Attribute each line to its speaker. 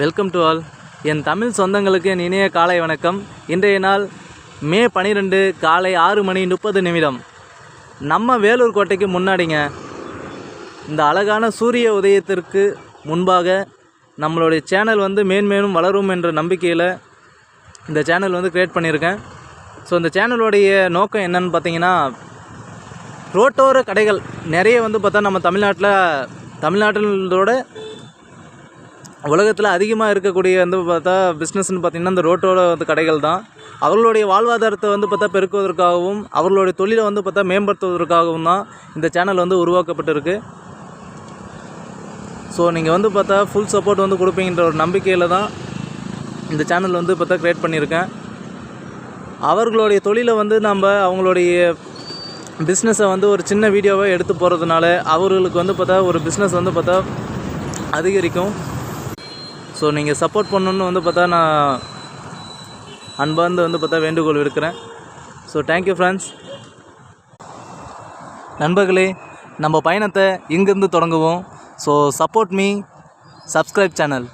Speaker 1: Welcome to all என் தமிழ் சொந்தங்களுக்கு என் இணைய காலை வணக்கம். இன்றைய நாள் மே பனிரெண்டு காலை ஆறு மணி முப்பது நிமிடம். நம்ம வேலூர் கோட்டைக்கு முன்னாடிங்க. இந்த அழகான சூரிய உதயத்திற்கு முன்பாக நம்மளுடைய சேனல் வந்து மேன்மேலும் வளரும் என்ற நம்பிக்கையில் இந்த சேனல் வந்து க்ரியேட் பண்ணியிருக்கேன். ஸோ இந்த சேனலுடைய நோக்கம் என்னன்னு பார்த்தீங்கன்னா ரோட்டோர கடைகள் நிறைய வந்து பார்த்தா நம்ம தமிழ்நாட்டில் தமிழ்நாட்டிலோட உலகத்தில் அதிகமாக இருக்கக்கூடிய வந்து பார்த்தா பிஸ்னஸ்னு பார்த்திங்கன்னா இந்த ரோட்டோட வந்து கடைகள் தான். அவர்களுடைய வாழ்வாதாரத்தை வந்து பார்த்தா பெருக்குவதற்காகவும் அவர்களுடைய தொழிலை வந்து பார்த்தா மேம்படுத்துவதற்காகவும் தான் இந்த சேனல் வந்து உருவாக்கப்பட்டிருக்கு. ஸோ நீங்கள் வந்து பார்த்தா ஃபுல் சப்போர்ட் வந்து கொடுப்பீங்கன்ற ஒரு நம்பிக்கையில் தான் இந்த சேனல் வந்து பார்த்தா க்ரியேட் பண்ணியிருக்கேன். அவர்களுடைய தொழிலை வந்து நம்ம அவங்களுடைய பிஸ்னஸை வந்து ஒரு சின்ன வீடியோவாக எடுத்து போகிறதுனால அவர்களுக்கு வந்து பார்த்தா ஒரு பிஸ்னஸ் வந்து பார்த்தா அதிகரிக்கும். ஸோ நீங்கள் சப்போர்ட் பண்ணணுன்னு வந்து பார்த்தா நான் அன்பார்ந்து வந்து பார்த்தா வேண்டுகோள் விடுக்கிறேன். ஸோ தேங்க்யூ ஃப்ரெண்ட்ஸ் நண்பர்களே நம்ம பயணத்தை இங்கேருந்து தொடங்குவோம். So support me subscribe channel